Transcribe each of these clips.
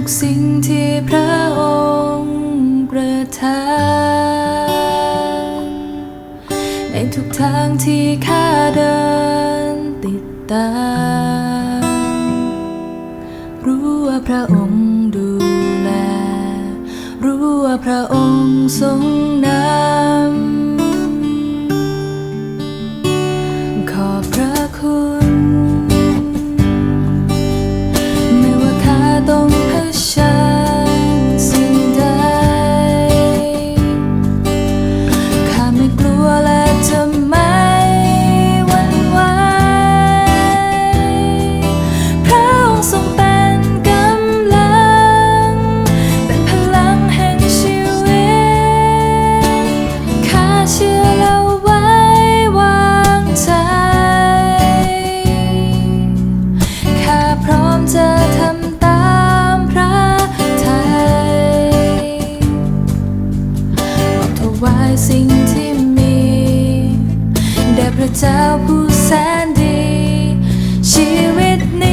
ทุกสิ่งที่พระองค์ประทานในทุกทางที่ข้าเดินติดตามรู้ว่าพระองค์ดูแล รู้ว่าพระองค์ทรงนำ spirit name.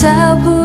tell